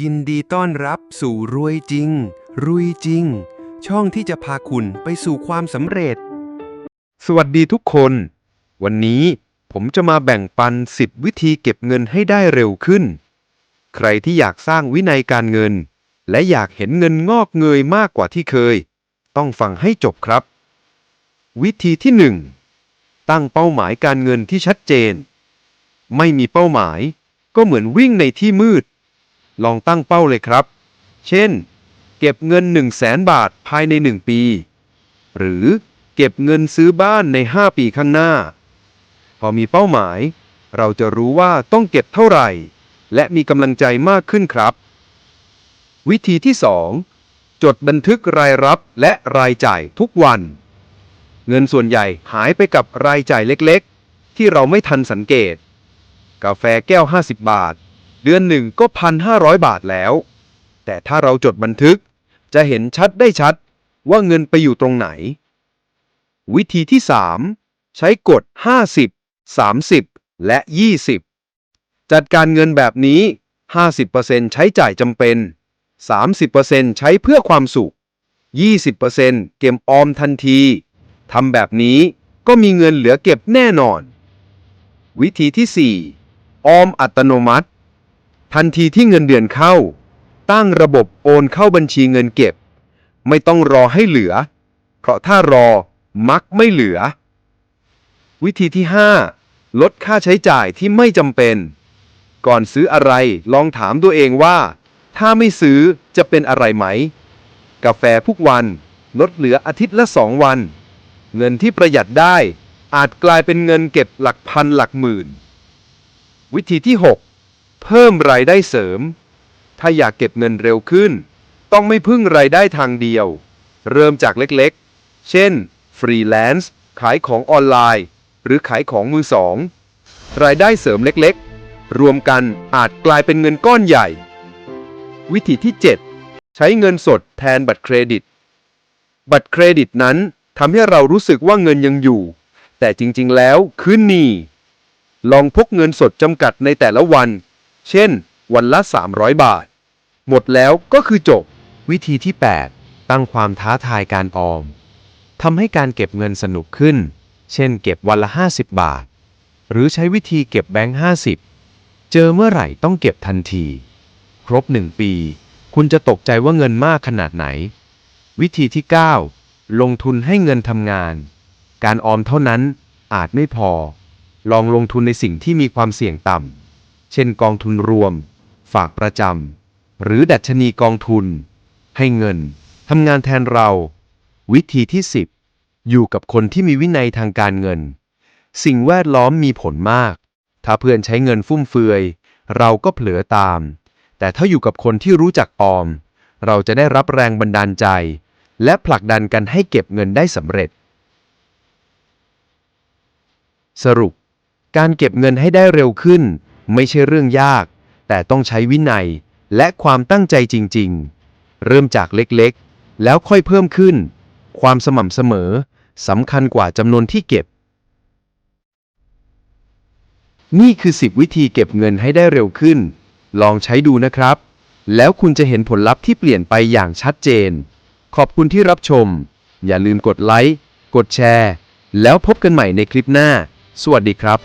ยินดีต้อนรับสู่รวยจริง รุยจริง ช่องที่จะพาคุณไปสู่ความสำเร็จ สวัสดีทุกคน วันนี้ผมจะมาแบ่งปัน 10 วิธีเก็บเงินให้ได้เร็วขึ้น ใครที่อยากสร้างวินัยการเงิน และอยากเห็นเงินงอกเงยมากกว่าที่เคย ต้องฟังให้จบครับ วิธีที่ 1 ตั้งเป้าหมายการเงินที่ชัดเจน ไม่มีเป้าหมาย ก็เหมือนวิ่งในที่มืด ลองตั้งเป้าเลยครับ เช่น เก็บเงิน 1 0 0 0 0แสนบาทภายใน 1 ปี หรือเก็บเงินซื้อบ้านใน 5 ปีข้างหน้า พอมีเป้าหมาย เราจะรู้ว่าต้องเก็บเท่าไหร่ และมีกำลังใจมากขึ้นครับ วิธีที่ 2 จดบันทึกรายรับและรายจ่ายทุกวัน เงินส่วนใหญ่หายไปกับรายจ่ายเล็กๆ ที่เราไม่ทันสังเกต กาแฟแก้ว 50 บาท เดือนหนึ่งก็1,500บาทแล้ว แต่ถ้าเราจดบันทึกจะเห็นชัดได้ชัดว่าเงินไปอยู่ตรงไหน วิธีที่ 3 ใช้กฎ 50 30 และ 20 จัดการเงินแบบนี้ 50%ใช้จ่ายจำเป็น 30%ใช้เพื่อความสุข 20%เก็บออมทันที ทำแบบนี้ก็มีเงินเหลือเก็บแน่นอน วิธีที่ 4 ออมอัตโนมัติ ทันทีที่เงินเดือนเข้า ตั้งระบบโอนเข้าบัญชีเงินเก็บ ไม่ต้องรอให้เหลือ เพราะถ้ารอมักไม่เหลือ วิธีที่ 5 ลดค่าใช้จ่ายที่ไม่จำเป็น ก่อนซื้ออะไรลองถามตัวเองว่า ถ้าไม่ซื้อจะเป็นอะไรไหม กาแฟทุกวัน ลดเหลืออาทิตย์ละสองวัน เงินที่ประหยัดได้อาจกลายเป็นเงินเก็บหลักพันหลักหมื่น วิธีที่ 6 เพิ่มรายได้เสริม ถ้าอยากเก็บเงินเร็วขึ้น ต้องไม่พึ่งรายได้ทางเดียว เริ่มจากเล็กๆ เช่น ฟรีแลนซ์ขายของออนไลน์ หรือขายของมือสอง รายได้เสริมเล็กๆ รวมกันอาจกลายเป็นเงินก้อนใหญ่ วิธีที่ 7 ใช้เงินสดแทนบัตรเครดิต บัตรเครดิตนั้นทำให้เรารู้สึกว่าเงินยังอยู่ แต่จริงๆแล้วคือหนี้ลองพกเงินสดจำกัดในแต่ละวัน เช่น วันละ 300 บาท หมดแล้วก็คือจบ วิธีที่ 8 ตั้งความท้าทายการออมทำให้การเก็บเงินสนุกขึ้น เช่น เก็บวันละ 50 บาท หรือใช้วิธีเก็บแบงค์ 50 เจอเมื่อไหร่ต้องเก็บทันที ครบ 1 ปี คุณจะตกใจว่าเงินมากขนาดไหน วิธีที่ 9 ลงทุนให้เงินทำงาน การออมเท่านั้นอาจไม่พอ ลองลงทุนในสิ่งที่มีความเสี่ยงต่ำ เช่นกองทุนรวม ฝากประจำ หรือดัชนีกองทุน ให้เงินทำงานแทนเรา วิธีที่ 10 อยู่กับคนที่มีวินัยทางการเงิน สิ่งแวดล้อมมีผลมาก ถ้าเพื่อนใช้เงินฟุ่มเฟือย เราก็เผลอตาม แต่ถ้าอยู่กับคนที่รู้จักออม เราจะได้รับแรงบันดาลใจ และผลักดันกันให้เก็บเงินได้สำเร็จ สรุป การเก็บเงินให้ได้เร็วขึ้น ไม่ใช่เรื่องยาก แต่ต้องใช้วินัยและความตั้งใจจริง ๆ เริ่มจากเล็กๆ แล้วค่อยเพิ่มขึ้น ความสม่ำเสมอสำคัญกว่าจำนวนที่เก็บ นี่คือ 10 วิธีเก็บเงินให้ได้เร็วขึ้น ลองใช้ดูนะครับ แล้วคุณจะเห็นผลลัพธ์ที่เปลี่ยนไปอย่างชัดเจน ขอบคุณที่รับชม อย่าลืมกดไลค์ กดแชร์ แล้วพบกันใหม่ในคลิปหน้า สวัสดีครับ